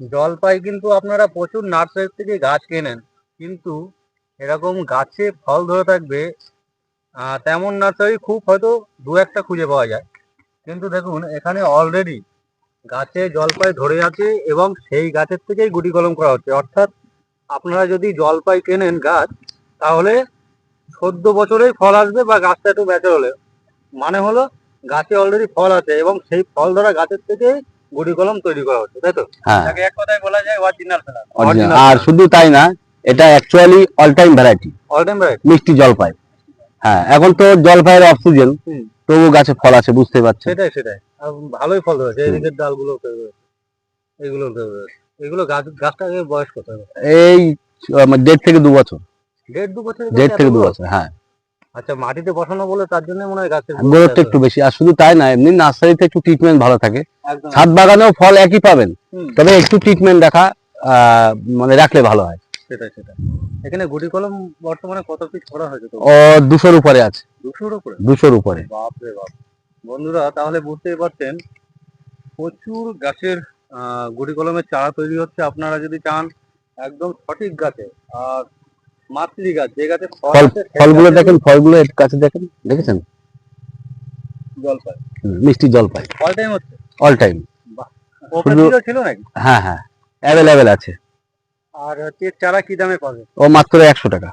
জলপাই কিন্তু আপনারা প্রচুর নার্সারি থেকে গাছ কেনেন। কিন্তু এরকম গাছে ফল ধরে থাকবে তেমন নার্সারি খুব হয়তো দু একটা খুঁজে পাওয়া যায়। কিন্তু দেখুন, এখানে অলরেডি গাছে জলপাই ধরে আছে এবং সেই গাছের থেকেই গুটি কলম করা হচ্ছে। অর্থাৎ আপনারা যদি জলপাই কেনেন গাছ, তাহলে চোদ্দ বছরেই ফল আসবে বা গাছটা একটু বেঁচে হলে। মানে হলো গাছে অলরেডি ফল আছে এবং সেই ফল ধরা গাছের থেকে গুটি কলম তৈরি করা হচ্ছে তাই তো? হ্যাঁ। এক কথায় বলা যায় অরিজিনাল আর শুধু তাই না এটা actually all time variety all time right মিষ্টি জলপাই। হ্যাঁ এখন তো জলপাইয়ের অফ সিজন তবু গাছে ফল আছে বুঝতে পারছেন। সেটাই সেটাই। ভালোই ফল ধরেছে। এদিকের ডালগুলো এগুলো এগুলো গাছ গাছটাকে বয়স কত এই দেড় থেকে দু বছর। দেড় দু বছর দেড় থেকে দু বছর হ্যাঁ। আচ্ছা মাটিতে বসানো বলে তার জন্য মনে হয় গাছের গ্রোথটা একটু বেশি। আর শুধু তাই না এমনি নার্সারিতে একটু ট্রিটমেন্ট ভালো থাকে। ছাদ বাগানেও ফল একই পাবেন তবে একটু ট্রিটমেন্ট রাখা আহ, মানে রাখলে ভালো হয়। সেটাই সেটাই। এখানে গুটি কলম বর্তমানে কত পিস করা হয়েছে তো? ও দুশোর উপরে আছে। দুশোর উপরে? দুশোর উপরে। বাপ বাপ। বন্ধুরা তাহলে বুঝতেই পারছেন প্রচুর গাছের আহ, গুটি কলমের চারা তৈরি হচ্ছে। আপনারা যদি চান একদম সঠিক গাছে আর মাতৃ গাছ যে গাছে ফলগুলো দেখেন ফলগুলো এর কাছে দেখেন দেখেছেন? জল পায় মিষ্টি জলপাই। অল টাইম হচ্ছে? অল টাইম ছিল নাকি? হ্যাঁ হ্যাঁ অ্যাভেলেবেল আছে। আর হচ্ছে চারা কি দামে পাবে? ও মাত্র একশো টাকা।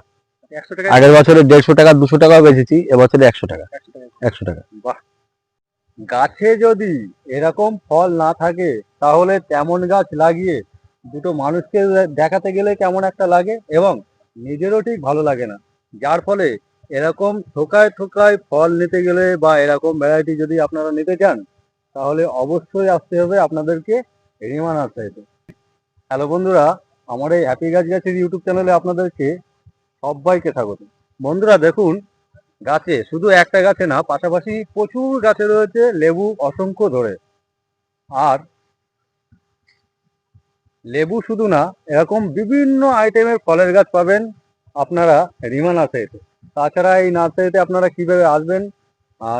আগের বছরে দেড়শো টাকা দুশো টাকা বেচেছি এবছরে একশো টাকা। একশো টাকা একশো টাকা। বাহ। গাছে যদি এরকম ফল না থাকে তাহলে তেমন গাছ লাগিয়ে দুটো মানুষকে দেখাতে গেলে কেমন একটা লাগে? এবং নিজেরও ঠিক ভালো লাগে না। যার ফলে এরকম ঠোকায় ঠোকায় ফল নিতে গেলে বা এরকম ভ্যারাইটি যদি আপনারা নিতে চান, তাহলে অবশ্যই আসতে হবে আপনাদেরকে রিমা নার্সারিতে হ্যালো বন্ধুরা, আমার এই হ্যাপি গাছ গাছের ইউটিউব চ্যানেলে আপনাদেরকে সবাইকে স্বাগত। বন্ধুরা, দেখুন, গাছে শুধু একটা গাছে না, পাশাপাশি প্রচুর গাছে রয়েছে লেবু, অসংখ্য ধরে। আর লেবু শুধু না এরকম বিভিন্ন আইটেমের ফলের গাছ পাবেন আপনারা রিমা নার্সারিতে। তাছাড়া এই নার্সারিতে আপনারা কীভাবে আসবেন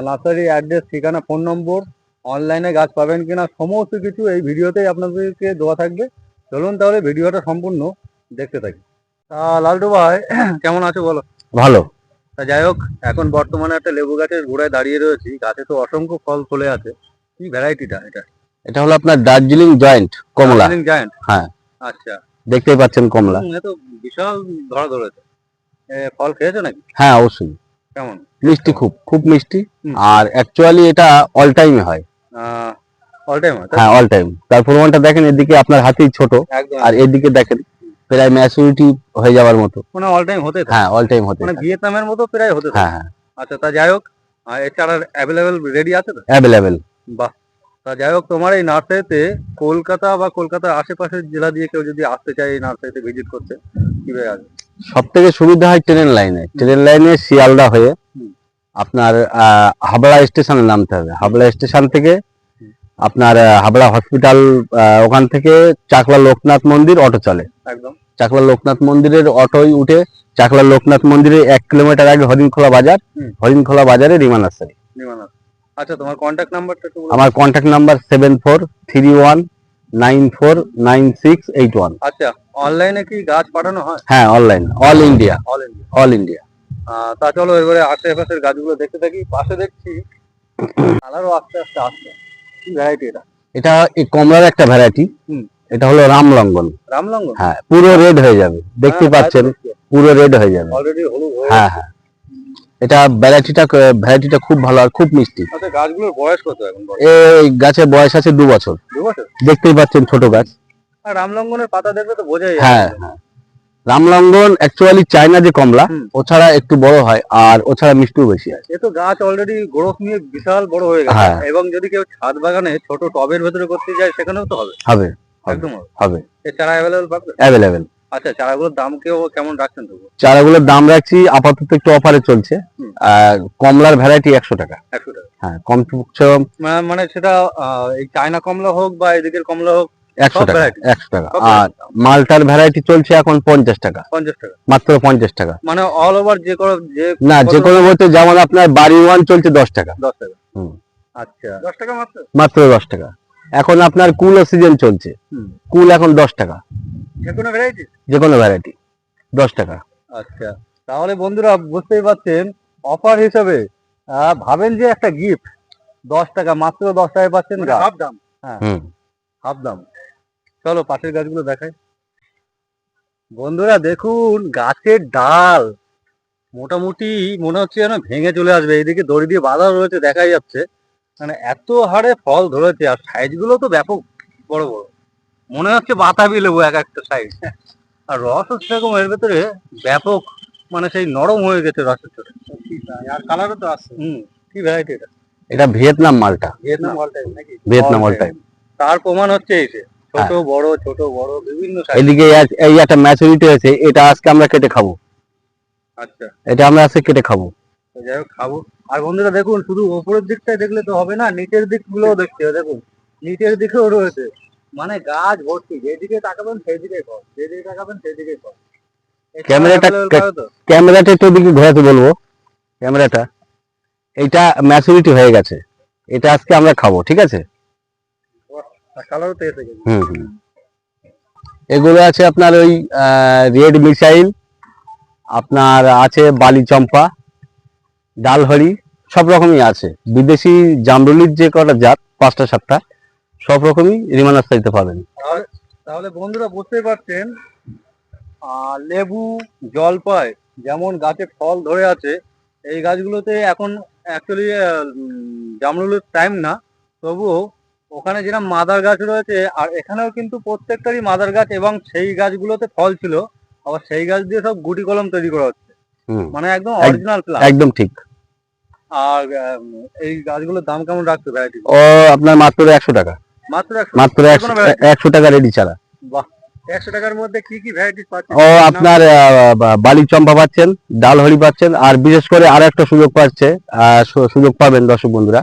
নার্সারি অ্যাড্রেস ঠিকানা ফোন নম্বর অনলাইনে গাছ পাবেন কিনা সমস্ত কিছু এই ভিডিওতেই আপনাদেরকে দেওয়া থাকবে। চলুন তাহলে ভিডিওটা সম্পূর্ণ দেখতে থাকি। তা লালটু ভাই কেমন আছো বলো? ভালো। তা যাই হোক এখন বর্তমানে একটা লেবু গাছের গোড়ায় দাঁড়িয়ে রয়েছি। গাছে তো অসংখ্য ফল ফলে আছে। কি ভ্যারাইটিটা এটা? এটা হলো আপনার দার্জিলিং জয়েন্ট কমলা। জায়ান্ট? হ্যাঁ। আচ্ছা। দেখতেই পাচ্ছেন কমলা। তো বিশাল ধরা ধরেছে। ফল খেয়েছো নাকি? হ্যাঁ অবশ্যই। কেমন? মিষ্টি খুব খুব মিষ্টি। আর অ্যাকচুয়ালি এটা অল টাইমে হয়। অল টাইম হ্যাঁ অল টাইম তার প্রমাণটা দেখেন এদিকে আপনার হাতেই ছোট। আর এদিকে দেখেন প্রায় ম্যাচুরিটি হয়ে যাওয়ার মতো। মানে অল টাইম হতে হ্যাঁ অল টাইম হতে মানে ভিয়েতনামের মতো প্রায় হতে হ্যাঁ হ্যাঁ। আচ্ছা তা যাই হোক চারা অ্যাভেলেবেল রেডি আছে তো? অ্যাভেলেবেল বাহ তা যাই হোক তোমার এই নার্সারিতে কলকাতা বা কলকাতার আশেপাশের জেলা দিয়ে কেউ যদি আসতে চায় এই নার্সারিতে ভিজিট করতে কীভাবে আসবে সব থেকে সুবিধা হয় ট্রেন লাইনে। ট্রেন লাইনে শিয়ালদা হয়ে আপনার হাবড়া স্টেশনে নামতে হবে। হাবড়া স্টেশন থেকে আপনার হাবড়া হসপিটাল ওখান থেকে চাকলা লোকনাথ মন্দির অটো চলে। একদম। চাকলা লোকনাথ মন্দিরের অটোই উঠে চাকলা লোকনাথ মন্দিরে এক কিলোমিটার আগে হরিণখোলা বাজার হরিণখোলা বাজারে রিমা নার্সারি। নিমানা আচ্ছা তোমার কন্ট্যাক্ট নাম্বারটা একটু আমার contact number seven four three one nine four nine six eight one আচ্ছা অনলাইনে কি গাছ পাঠানো হয়? হ্যাঁ online all India all India all India তা চলো এবারে আশেপাশের গাছগুলো দেখতে থাকি পাশে দেখছি। কালারও আস্তে আস্তে আসছে। কি ভ্যারাইটি এটা? এটা এই কমলার একটা ভ্যারাইটি হুম। এটা হলো রামলঙ্গন। রামলঙ্গ হ্যাঁ পুরো রেড হয়ে যাবে। দেখতে পাচ্ছেন পুরো রেড হয়ে যাবে। অলরেডি হলুদ হয়ে হ্যাঁ হ্যাঁ। এটা ভ্যারাইটিটা ভ্যারাইটিটা খুব ভালো আর খুব মিষ্টি। আচ্ছা গাছগুলোর বয়স কত এখন এই গাছের বয়স আছে দু বছর। দেখতেই পাচ্ছেন ছোট গাছ। রামলঙ্গনের পাতা দেখলে তো বোঝাই। হ্যাঁ হ্যাঁ। রামলঙ্গন অ্যাকচুয়ালি চায়না যে কমলা ও ছাড়া একটু বড় হয় আর ও ছাড়া মিষ্টিও বেশি আছে এ তো গাছ অলরেডি গ্রোথ নিয়ে বিশাল বড় হয়ে গেছে। হ্যাঁ। এবং যদি কেউ ছাদ বাগানে ছোট টবের ভেতরে করতে যায় সেখানেও তো হবে। হবে হবে। একদম হবে। হবে। এর অ্যাভেলেবল পাবে? অ্যাভেলেবেল আচ্ছা চারাগুলোর দাম কেউ কেমন রাখছেন তবু? চারাগুলোর দাম রাখছি আপাতত একটু অফারে চলছে। আর কমলার ভ্যারাইটি একশো টাকা। একশো টাকা। হ্যাঁ কম মানে সেটা এই চায়না কমলা হোক বা এদিকের কমলা হোক একশো টাকা একশো টাকা। আর মালটার ভ্যারাইটি চলছে এখন পঞ্চাশ টাকা। পঞ্চাশ টাকা। মাত্র পঞ্চাশ টাকা। মানে অল ওভার যে কোনো যে না যে কোনো বলতে যেমন আপনার বাড়ি ওয়ান চলছে দশ টাকা। দশ টাকা। হুম। আচ্ছা দশ টাকা মাত্র? মাত্র দশ টাকা। এখন আপনার কুল সিজন চলছে। কুল এখন দশ টাকা। যে কোনো ভ্যারাইটি যে কোনো ভ্যারাইটি দশ টাকা। আচ্ছা। তাহলে বন্ধুরা বুঝতেই পারছেন অফার হিসেবে আহ, ভাবেন যে একটা গিফট দশ টাকা মাত্র দশ টাকায় পাচ্ছেন হাফ দাম। হুম। হাফ দাম। চলো পাশের গাছগুলো দেখাই। বন্ধুরা দেখুন গাছের ডাল মোটামুটি মনে হচ্ছে যেন ভেঙে চলে আসবে। এইদিকে দড়ি দিয়ে বাঁধা রয়েছে দেখাই যাচ্ছে। মানে এত হারে ফল ধরেছে আর সাইজগুলো তো ব্যাপক বড় বড়। মনে হচ্ছে বাতাবি লেবু এক একটা সাইজ আর রস সেরকম এর ভেতরে ব্যাপক মানে সেই নরম হয়ে গেছে রসের চোটে। আর কালারও তো আসছে হুম কি ভ্যারাইটি এটা? এটা ভিয়েতনাম মালটা। ভিয়েতনাম টাইম নাকি? ভিয়েতনাম টাইম তার প্রমাণ হচ্ছে এই যে ছোট হ্যাঁ। বড় ছোট বড় বিভিন্ন সাইজ এদিকে এই একটা ম্যাচুরিটি হয়েছে এটা আজকে আমরা কেটে খাব। আচ্ছা। এটা আমরা আজকে কেটে খাব। তো যাই হোক খাব। আর বন্ধুরা দেখুন শুধু ওপরের দিকটাই দেখলে তো হবে না নিচের দিক গুলোও দেখতে হবে। দেখুন নিচের দিকেও রয়েছে। মানে গাছ ভর্তি যেদিকে তাকাবেন সেই দিকে ফল যেদিকে তাকাবেন সেই দিকে ফল ক্যামেরাটা? ক্যামেরাটা একটু ওদিকে ঘোরাতে বলব ক্যামেরাটা। এটা ম্যাচুরিটি হয়ে গেছে। এটা আজকে আমরা খাব ঠিক আছে? হুম হুম। এগুলো আছে আপনার ওই রেড মিসাইল আপনার আছে বালি চম্পা ডালহরি সব রকমই আছে। বিদেশি জামরুলির যে কটা জাত পাঁচটা সাতটা সব রকমই রিমানাস্তারিতে পাবেন। তাহলে তাহলে বন্ধুরা বুঝতেই পারছেন লেবু জলপাই যেমন গাছে ফল ধরে আছে এই গাছগুলোতে এখন অ্যাকচুয়ালি জামরুলের টাইম না। তবুও ওখানে যেরকম মাদার গাছ রয়েছে আর এখানেও কিন্তু প্রত্যেকটারই মাদার গাছ এবং সেই গাছগুলোতে ফল ছিল আবার সেই গাছ দিয়ে সব গুটি কলম তৈরি করা হচ্ছে। মানে একদম অরিজিনাল একদম ঠিক। আর এই গাছগুলোর দাম কেমন রাখছে ভ্যারাইটি ও আপনার মাত্র একশো টাকা। মাত্র একশো। টাকা রেডি চারা বাহ একশো টাকার মধ্যে কি কি ভ্যারাইটি পাচ্ছেন? ও আপনার বালি চম্পা পাচ্ছেন ডালহরি পাচ্ছেন আর বিশেষ করে আর একটা সুযোগ পাচ্ছে সুযোগ পাবেন দর্শক বন্ধুরা।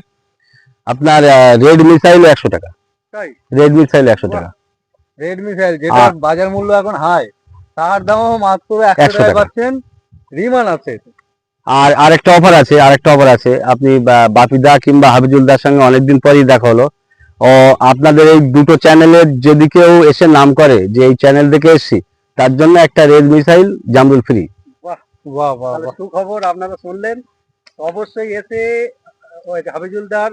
আপনার রেড মিসাইল একশো টাকা। রেড মিসাইল একশো টাকা। রেডমি ফাইল যেটা বাজার মূল্য এখন হাই তার দামও মাত্র একশো টাকা। পাচ্ছেন রিমান আছে। আর আরেকটা অফার আছে আরেকটা অফার আছে। আপনি বাপিদা কিংবা হাবিজুল দার সঙ্গে অনেকদিন পরেই দেখা হলো। ও আপনাদের এই দুটো চ্যানেলের যদি কেউ এসে নাম করে যে এই চ্যানেল থেকে এসছি তার জন্য একটা রেড মিসাইল জামরুল ফ্রি। বাহ বাহ বাহ সুখবর আপনারা শুনলেন। অবশ্যই এসে হাবিজুলদার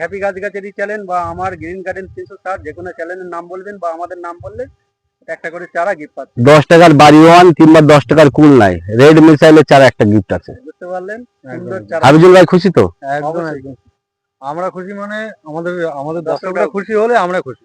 হ্যাপি গাছ গাছেরই চ্যানেল বা আমার গ্রিন গার্ডেন তিনশো ষাট যে কোনো চ্যানেলের নাম বলবেন বা আমাদের নাম বললে একটা করে চারা গিফট পাচ্ছে দশ টাকার বাড়ি ওয়ান কিংবা দশ টাকার কুল নাই। রেড মিসাইলের চারা একটা গিফট আছে। বুঝতে পারলেন? সুন্দর চারা। হাবিজুল ভাই খুশি তো? একদম একদম। আমরা খুশি মানে আমাদের আমাদের দর্শকরা খুশি হলে আমরা খুশি।